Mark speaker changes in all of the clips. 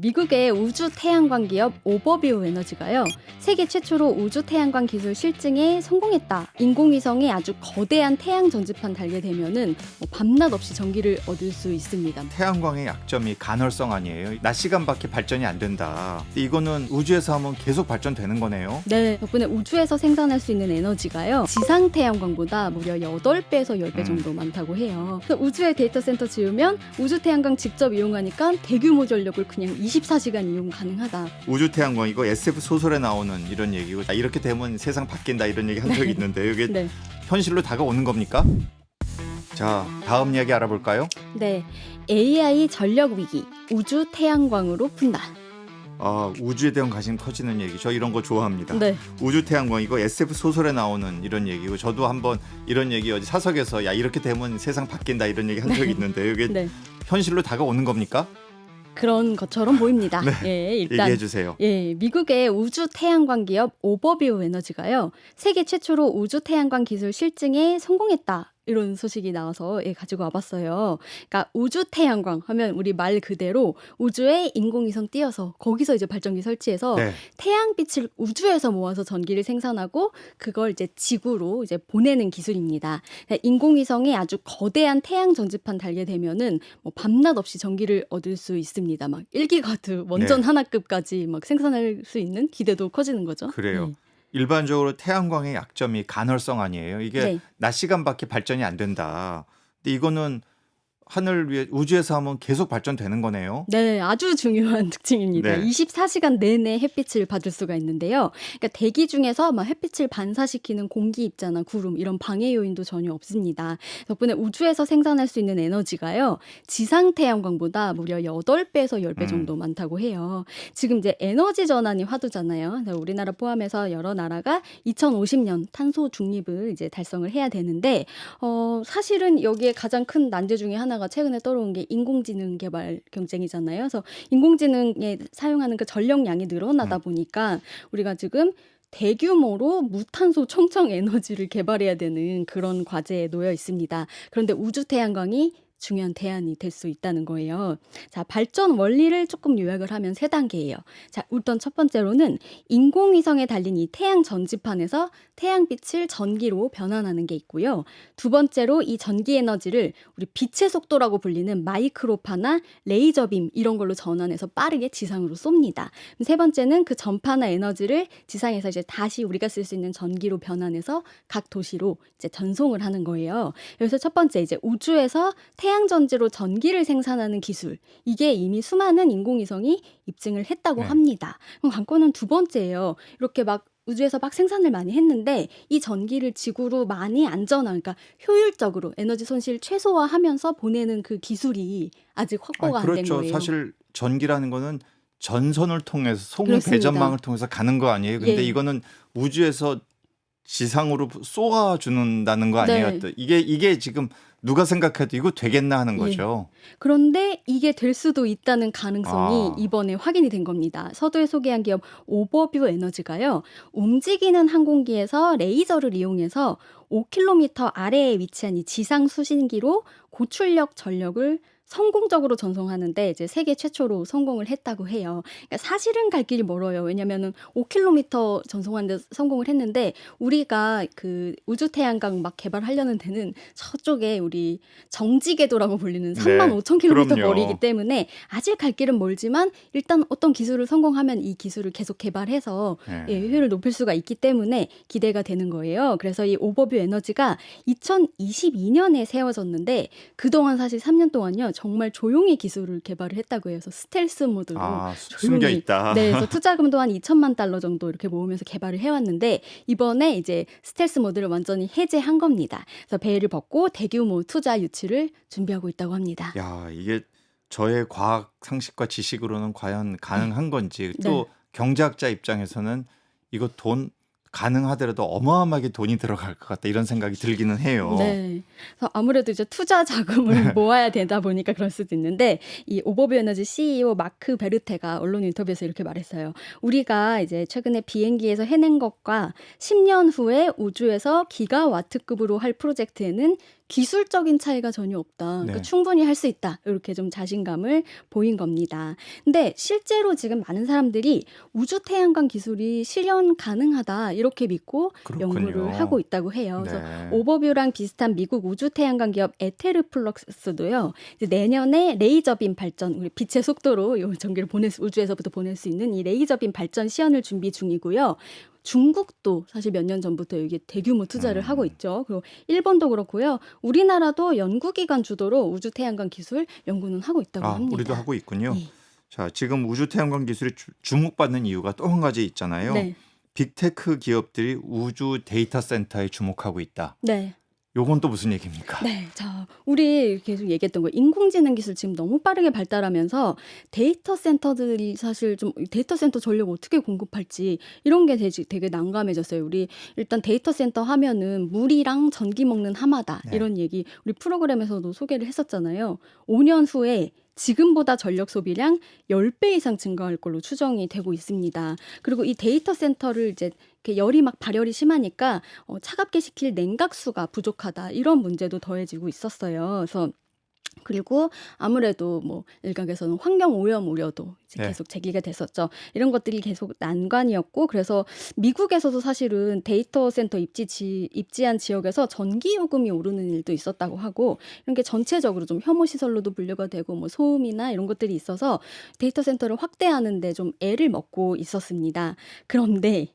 Speaker 1: 미국의 우주 태양광 기업 오버뷰 에너지가요. 세계 최초로 우주 태양광 기술 실증에 성공했다. 인공위성에 아주 거대한 태양 전지판 달게 되면은 뭐 밤낮 없이 전기를 얻을 수 있습니다.
Speaker 2: 태양광의 약점이 간헐성 아니에요. 낮 시간밖에 발전이 안 된다. 근데 이거는 우주에서 하면 계속 발전되는 거네요.
Speaker 1: 네, 덕분에 우주에서 생산할 수 있는 에너지가요. 지상 태양광보다 무려 8배에서 10배
Speaker 2: 음.
Speaker 1: 정도 많다고 해요. 그래서 우주에 데이터 센터 지으면 우주 태양광 직접 이용하니까 대규모 전력을 그냥 24시간 이용 가능하다.
Speaker 2: 우주 태양광 이거 SF 소설에 나오는 이런 얘기고 아, 이렇게 되면 세상 바뀐다 이런 얘기 한 적이 있는데 이게
Speaker 1: 네.
Speaker 2: 현실로 다가오는 겁니까? 자, 다음 이야기 알아볼까요?
Speaker 1: 네. AI 전력 위기. 우주 태양광으로 푼다.
Speaker 2: 아, 우주에 대한 관심 커지는 얘기. 저 이런 거 좋아합니다.
Speaker 1: 네.
Speaker 2: 우주 태양광 이거 SF 소설에 나오는 이런 얘기고 저도 한번 이런 얘기 어디 사석에서 야 이렇게 되면 세상 바뀐다 이런 얘기 한 적이 있는데 이게
Speaker 1: 네.
Speaker 2: 현실로 다가오는 겁니까?
Speaker 1: 그런 것처럼 보입니다.
Speaker 2: 네.
Speaker 1: 예, 일단
Speaker 2: 얘기해 주세요.
Speaker 1: 예, 미국의 우주 태양광 기업 오버뷰 에너지가요. 세계 최초로 우주 태양광 기술 실증에 성공했다. 이런 소식이 나와서 예, 가지고 와 봤어요. 그러니까 우주 태양광 하면 우리 말 그대로 우주에 인공위성 띄어서 거기서 이제 발전기 설치해서
Speaker 2: 네.
Speaker 1: 태양빛을 우주에서 모아서 전기를 생산하고 그걸 이제 지구로 이제 보내는 기술입니다. 그러니까 인공위성에 아주 거대한 태양 전지판 달게 되면은 뭐 밤낮 없이 전기를 얻을 수 있습니다. 막 일기가드 원전
Speaker 2: 네.
Speaker 1: 하나급까지 막 생산할 수 있는 기대도 커지는 거죠.
Speaker 2: 그래요.
Speaker 1: 네.
Speaker 2: 일반적으로 태양광의 약점이 간헐성 아니에요. 이게
Speaker 1: 네.
Speaker 2: 낮 시간밖에 발전이 안 된다. 근데 이거는 하늘 위에 우주에서 하면 계속 발전되는 거네요.
Speaker 1: 네, 아주 중요한 특징입니다.
Speaker 2: 네.
Speaker 1: 24시간 내내 햇빛을 받을 수가 있는데요. 그러니까 대기 중에서 막 햇빛을 반사시키는 공기 입자나 구름 이런 방해 요인도 전혀 없습니다. 덕분에 우주에서 생산할 수 있는 에너지가요. 지상 태양광보다 무려 8배에서 10배
Speaker 2: 음.
Speaker 1: 정도 많다고 해요. 지금 이제 에너지 전환이 화두잖아요. 우리나라 포함해서 여러 나라가 2050년 탄소 중립을 이제 달성을 해야 되는데 어, 사실은 여기에 가장 큰 난제 중에 하나가 최근에 떨어온 게 인공지능 개발 경쟁이잖아요. 그래서 인공지능에 사용하는 그 전력량이 늘어나다
Speaker 2: 음.
Speaker 1: 보니까 우리가 지금 대규모로 무탄소 총청 에너지를 개발해야 되는 그런 과제에 놓여 있습니다. 그런데 우주 태양광이 중요한 대안이 될 수 있다는 거예요. 자, 발전 원리를 조금 요약을 하면 세 단계예요. 자, 우선 첫 번째로는 인공위성에 달린 이 태양 전지판에서 태양빛을 전기로 변환하는 게 있고요. 두 번째로 이 전기 에너지를 우리 빛의 속도라고 불리는 마이크로파나 레이저빔 이런 걸로 전환해서 빠르게 지상으로 쏩니다. 세 번째는 그 전파나 에너지를 지상에서 이제 다시 우리가 쓸 수 있는 전기로 변환해서 각 도시로 이제 전송을 하는 거예요. 그래서 첫 번째 이제 우주에서 태양 전지로 전기를 생산하는 기술 이게 이미 수많은 인공위성이 입증을 했다고
Speaker 2: 네.
Speaker 1: 합니다. 그럼 관건은 두 번째예요. 이렇게 막 우주에서 막 생산을 많이 했는데 이 전기를 지구로 많이 안전한 그러니까 효율적으로 에너지 손실 최소화하면서 보내는 그 기술이 아직 확보가
Speaker 2: 아, 그렇죠.
Speaker 1: 거예요.
Speaker 2: 사실 전기라는 거는 전선을 통해서 송. 배전망을 통해서 가는 거 아니에요. 근데
Speaker 1: 예.
Speaker 2: 이거는 우주에서 지상으로 쏘아 주는다는 거 아니에요.
Speaker 1: 네.
Speaker 2: 또 이게 이게 지금 누가 생각해도 이거 되겠나 하는
Speaker 1: 예.
Speaker 2: 거죠.
Speaker 1: 그런데 이게 될 수도 있다는 가능성이
Speaker 2: 아.
Speaker 1: 이번에 확인이 된 겁니다. 서두에 소개한 기업 오버뷰 에너지가요. 움직이는 항공기에서 레이저를 이용해서 5km 아래에 위치한 이 지상 수신기로 고출력 전력을 성공적으로 전송하는데 이제 세계 최초로 성공을 했다고 해요. 그러니까 사실은 갈 길이 멀어요. 왜냐면은 5km 전송하는데 성공을 했는데 우리가 그 우주 태양광 막 개발하려는 데는 저쪽에 우리 정지궤도라고 불리는 3만 5천 킬로미터
Speaker 2: 네, 그럼요.
Speaker 1: 거리이기 때문에 아직 갈 길은 멀지만 일단 어떤 기술을 성공하면 이 기술을 계속 개발해서
Speaker 2: 예.
Speaker 1: 예, 효율을 높일 수가 있기 때문에 기대가 되는 거예요. 그래서 이 오버뷰 에너지가 2022년에 세워졌는데 그동안 사실 3년 동안요 정말 조용히 기술을 개발을 했다고 해요. 그래서 스텔스 모드로
Speaker 2: 아, 수-
Speaker 1: 조용히.
Speaker 2: 숨겨 있다.
Speaker 1: 네, 그래서 투자금도 한 2천만 달러 정도 이렇게 모으면서 개발을 해왔는데 이번에 이제 스텔스 모드를 완전히 해제한 겁니다. 그래서 베일을 벗고 대규모 투자 유치를 준비하고 있다고 합니다.
Speaker 2: 야, 이게 저의 과학 상식과 지식으로는 과연 가능한 건지
Speaker 1: 네.
Speaker 2: 또 경제학자 입장에서는 이거 돈 가능하더라도 어마어마하게 돈이 들어갈 것 같다 이런 생각이 들기는 해요.
Speaker 1: 네. 그래서 아무래도 이제 투자 자금을 모아야 되다 보니까 그럴 수도 있는데 이 오버뷰 에너지 CEO 마크 베르테가 언론 인터뷰에서 이렇게 말했어요. 우리가 이제 최근에 비행기에서 해낸 것과 10년 후에 우주에서 기가와트급으로 할 프로젝트에는 기술적인 차이가 전혀 없다. 그러니까
Speaker 2: 네.
Speaker 1: 충분히 할 수 있다. 이렇게 좀 자신감을 보인 겁니다. 근데 실제로 지금 많은 사람들이 우주 태양광 기술이 실현 가능하다 이렇게 믿고
Speaker 2: 그렇군요.
Speaker 1: 연구를 하고 있다고 해요. 그래서
Speaker 2: 네.
Speaker 1: 오버뷰랑 비슷한 미국 우주 태양광 기업 에테르플럭스도요. 내년에 레이저빔 발전, 우리 빛의 속도로 이 전기를 보낼 수, 우주에서부터 보낼 수 있는 이 레이저빔 발전 시연을 준비 중이고요. 중국도 사실 몇 년 전부터 여기에 대규모 투자를
Speaker 2: 음.
Speaker 1: 하고 있죠. 그리고 일본도 그렇고요. 우리나라도 연구기관 주도로 우주 태양광 기술 연구는 하고 있다고
Speaker 2: 아,
Speaker 1: 합니다.
Speaker 2: 우리도 하고 있군요.
Speaker 1: 네.
Speaker 2: 자, 지금 우주 태양광 기술이 주, 주목받는 이유가 또 한 가지 있잖아요.
Speaker 1: 네.
Speaker 2: 빅테크 기업들이 우주 데이터 센터에 주목하고 있다.
Speaker 1: 네.
Speaker 2: 요건 또 무슨 얘기입니까?
Speaker 1: 네. 자, 우리 계속 얘기했던 거 인공지능 기술 지금 너무 빠르게 발달하면서 데이터 센터들이 사실 좀 데이터 센터 전력 어떻게 공급할지 이런 게 되게, 되게 난감해졌어요. 우리 일단 데이터 센터 하면은 물이랑 전기 먹는 하마다
Speaker 2: 네.
Speaker 1: 이런 얘기 우리 프로그램에서도 소개를 했었잖아요. 5년 후에 지금보다 전력 소비량 10배 이상 증가할 걸로 추정이 되고 있습니다. 그리고 이 데이터 센터를 이제 이렇게 열이 막 발열이 심하니까 어, 차갑게 식힐 냉각수가 부족하다 이런 문제도 더해지고 있었어요. 그래서 그리고 아무래도 뭐 일각에서는 환경 오염 우려도 이제
Speaker 2: 네.
Speaker 1: 계속 제기가 됐었죠. 이런 것들이 계속 난관이었고 그래서 미국에서도 사실은 데이터 센터 입지 지, 입지한 지역에서 전기 요금이 오르는 일도 있었다고 하고 이런 게 전체적으로 좀 혐오 시설로도 분류가 되고 뭐 소음이나 이런 것들이 있어서 데이터 센터를 확대하는데 좀 애를 먹고 있었습니다. 그런데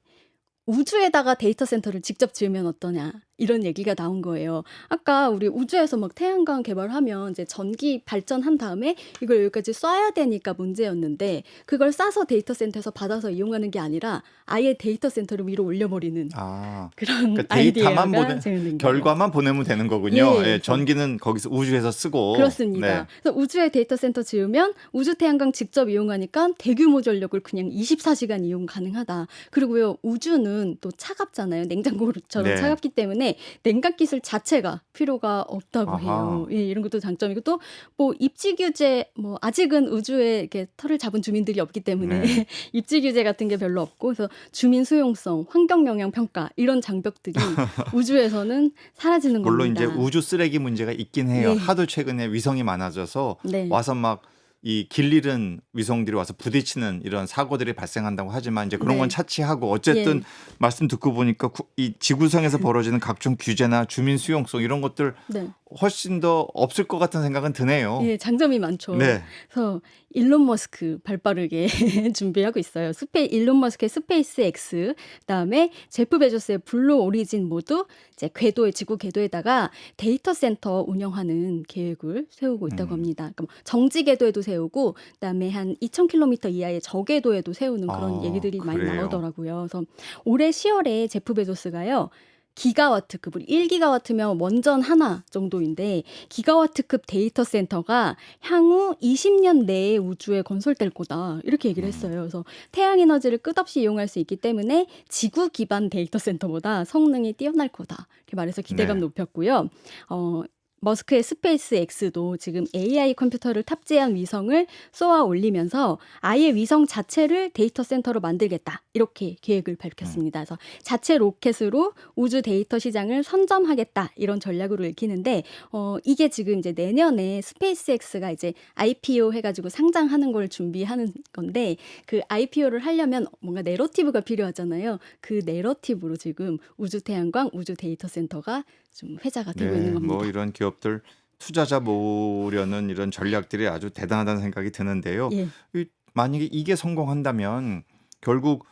Speaker 1: 우주에다가 데이터 센터를 직접 지으면 어떠냐 이런 얘기가 나온 거예요. 아까 우리 우주에서 막 태양광 개발하면 이제 전기 발전한 다음에 이걸 여기까지 쏴야 되니까 문제였는데 그걸 쏴서 데이터 센터에서 받아서 이용하는 게 아니라 아예 데이터 센터를 위로 올려버리는
Speaker 2: 아,
Speaker 1: 그런
Speaker 2: 그러니까 데이터만
Speaker 1: 아이디어가
Speaker 2: 보내-
Speaker 1: 재밌는 거예요.
Speaker 2: 결과만 보내면 되는 거군요.
Speaker 1: 예.
Speaker 2: 예, 전기는 거기서 우주에서 쓰고.
Speaker 1: 그렇습니다.
Speaker 2: 네.
Speaker 1: 그래서 우주에 데이터 센터 지으면 우주 태양광 직접 이용하니까 대규모 전력을 그냥 24시간 이용 가능하다. 그리고요 우주는 또 차갑잖아요. 냉장고처럼
Speaker 2: 네.
Speaker 1: 차갑기 때문에 냉각 기술 자체가 필요가 없다고
Speaker 2: 아하.
Speaker 1: 해요. 예, 이런 것도 장점이고 또 뭐 입지 규제 뭐 아직은 우주에 이렇게 털을 잡은 주민들이 없기 때문에
Speaker 2: 네.
Speaker 1: 입지 규제 같은 게 별로 없고 그래서 주민 수용성, 환경 영향 평가 이런 장벽들이 우주에서는 사라지는
Speaker 2: 물론
Speaker 1: 겁니다.
Speaker 2: 이제 우주 쓰레기 문제가 있긴 해요.
Speaker 1: 네.
Speaker 2: 하도 최근에 위성이 많아져서
Speaker 1: 네.
Speaker 2: 와서 막 이 길 잃은 위성들이 와서 부딪히는 이런 사고들이 발생한다고 하지만 이제 그런
Speaker 1: 네.
Speaker 2: 건 차치하고 어쨌든
Speaker 1: 예.
Speaker 2: 말씀 듣고 보니까 구- 이 지구상에서 벌어지는 각종 규제나 주민 수용성 이런 것들
Speaker 1: 네.
Speaker 2: 훨씬 더 없을 것 같은 생각은 드네요.
Speaker 1: 예, 장점이 많죠.
Speaker 2: 네.
Speaker 1: 그래서 일론 머스크 발빠르게 준비하고 있어요. 스페 일론 머스크의 스페이스 X, 그다음에 제프 베조스의 블루 오리진 모두 이제 궤도에 지구 궤도에다가 데이터 센터 운영하는 계획을 세우고 있다고
Speaker 2: 음.
Speaker 1: 합니다. 그러니까 뭐 정지 궤도에도 세우고 그다음에 한 2,000km 이하의 저궤도에도 세우는 그런
Speaker 2: 아,
Speaker 1: 얘기들이 많이
Speaker 2: 그래요?
Speaker 1: 나오더라고요. 그래서 올해 10월에 제프 베조스가요. 기가와트급, 우리 1기가와트면 원전 하나 정도인데 기가와트급 데이터 센터가 향후 20년 내에 우주에 건설될 거다. 이렇게 얘기를
Speaker 2: 음.
Speaker 1: 했어요. 그래서 태양 에너지를 끝없이 이용할 수 있기 때문에 지구 기반 데이터 센터보다 성능이 뛰어날 거다. 이렇게 말해서 기대감
Speaker 2: 네.
Speaker 1: 높였고요. 어, 머스크의 스페이스 X도 지금 AI 컴퓨터를 탑재한 위성을 쏘아 올리면서 아예 위성 자체를 데이터 센터로 만들겠다. 이렇게 계획을 밝혔습니다. 그래서 자체 로켓으로 우주 데이터 시장을 선점하겠다. 이런 전략으로 읽히는데 어 이게 지금 이제 내년에 스페이스X가 이제 IPO 해 가지고 상장하는 걸 준비하는 건데 그 IPO를 하려면 뭔가 내러티브가 필요하잖아요. 그 내러티브로 지금 우주 태양광 우주 데이터 센터가 좀 회자가 되고 있는 겁니다.
Speaker 2: 뭐 이런 기업들 투자자 모으려는 이런 전략들이 아주 대단하다는 생각이 드는데요.
Speaker 1: 예.
Speaker 2: 이- 만약에 이게 성공한다면 결국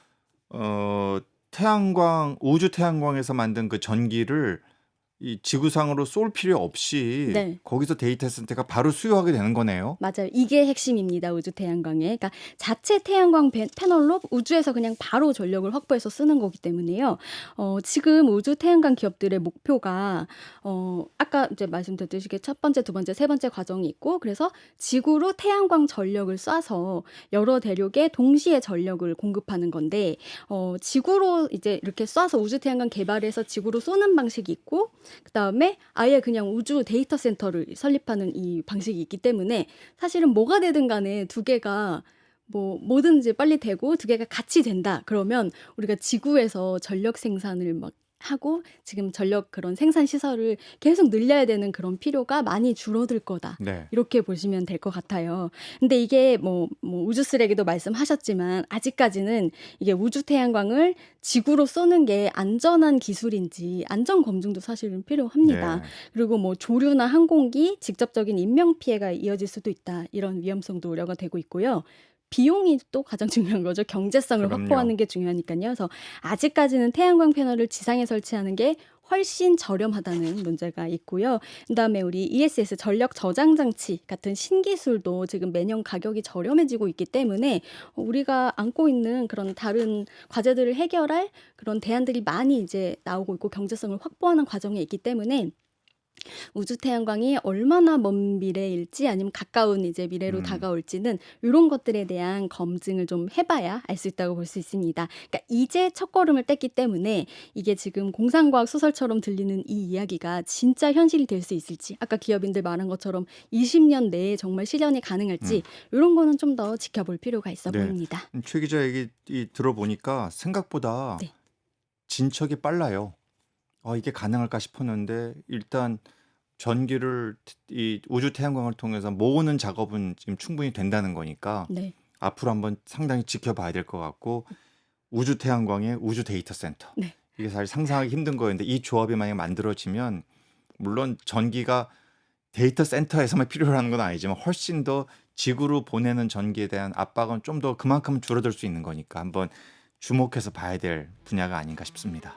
Speaker 2: 어 태양광 우주 태양광에서 만든 그 전기를 이 지구상으로 쏠 필요 없이
Speaker 1: 네.
Speaker 2: 거기서 데이터 센터가 바로 수요하게 되는 거네요.
Speaker 1: 맞아요. 이게 핵심입니다. 우주 태양광에. 그러니까 자체 태양광 배- 패널로 우주에서 그냥 바로 전력을 확보해서 쓰는 거기 때문에요. 어, 지금 우주 태양광 기업들의 목표가 어, 아까 이제 말씀드렸듯이 첫 번째, 두 번째, 세 번째 과정이 있고 그래서 지구로 태양광 전력을 쏴서 여러 대륙에 동시에 전력을 공급하는 건데 어, 지구로 이제 이렇게 쏴서 우주 태양광 개발해서 지구로 쏘는 방식이 있고 그다음에 아예 그냥 우주 데이터 센터를 설립하는 이 방식이 있기 때문에 사실은 뭐가 되든 간에 두 개가 뭐 뭐든지 빨리 되고 두 개가 같이 된다. 그러면 우리가 지구에서 전력 생산을 막 하고 지금 전력 그런 생산 시설을 계속 늘려야 되는 그런 필요가 많이 줄어들 거다.
Speaker 2: 네.
Speaker 1: 이렇게 보시면 될 것 같아요. 근데 이게 뭐, 뭐 우주 쓰레기도 말씀하셨지만 아직까지는 이게 우주 태양광을 지구로 쏘는 게 안전한 기술인지 안전 검증도 사실은 필요합니다.
Speaker 2: 네.
Speaker 1: 그리고 뭐 조류나 항공기 직접적인 인명 피해가 이어질 수도 있다. 이런 위험성도 우려가 되고 있고요. 비용이 또 가장 중요한 거죠. 경제성을
Speaker 2: 그럼요.
Speaker 1: 확보하는 게 중요하니까요. 그래서 아직까지는 태양광 패널을 지상에 설치하는 게 훨씬 저렴하다는 문제가 있고요. 그다음에 우리 ESS 전력 저장 장치 같은 신기술도 지금 매년 가격이 저렴해지고 있기 때문에 우리가 안고 있는 그런 다른 과제들을 해결할 그런 대안들이 많이 이제 나오고 있고 경제성을 확보하는 과정에 있기 때문에 우주 태양광이 얼마나 먼 미래일지 아니면 가까운 이제 미래로
Speaker 2: 음.
Speaker 1: 다가올지는 이런 것들에 대한 검증을 좀 해봐야 알 수 있다고 볼 수 있습니다. 그러니까 이제 첫 걸음을 뗐기 때문에 이게 지금 공상과학 소설처럼 들리는 이 이야기가 진짜 현실이 될 수 있을지 아까 기업인들 말한 것처럼 20년 내에 정말 실현이 가능할지 이런 거는 좀 더 지켜볼 필요가 있어
Speaker 2: 네.
Speaker 1: 보입니다.
Speaker 2: 음, 최 기자 얘기 이 들어보니까 생각보다
Speaker 1: 네.
Speaker 2: 진척이 빨라요. 어, 이게 가능할까 싶었는데 일단 전기를 이 우주 태양광을 통해서 모으는 작업은 지금 충분히 된다는 거니까
Speaker 1: 네.
Speaker 2: 앞으로 한번 상당히 지켜봐야 될 것 같고 우주 태양광의 우주 데이터 센터
Speaker 1: 네.
Speaker 2: 이게 사실 상상하기 힘든 거였는데 이 조합이 만약 만들어지면 물론 전기가 데이터 센터에서만 필요한 건 아니지만 훨씬 더 지구로 보내는 전기에 대한 압박은 좀 더 그만큼 줄어들 수 있는 거니까 한번 주목해서 봐야 될 분야가 아닌가 싶습니다.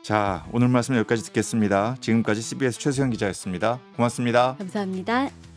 Speaker 1: 네.
Speaker 2: 자 오늘 말씀 여기까지 듣겠습니다. 지금까지 CBS 최수영 기자였습니다. 고맙습니다.
Speaker 1: 감사합니다.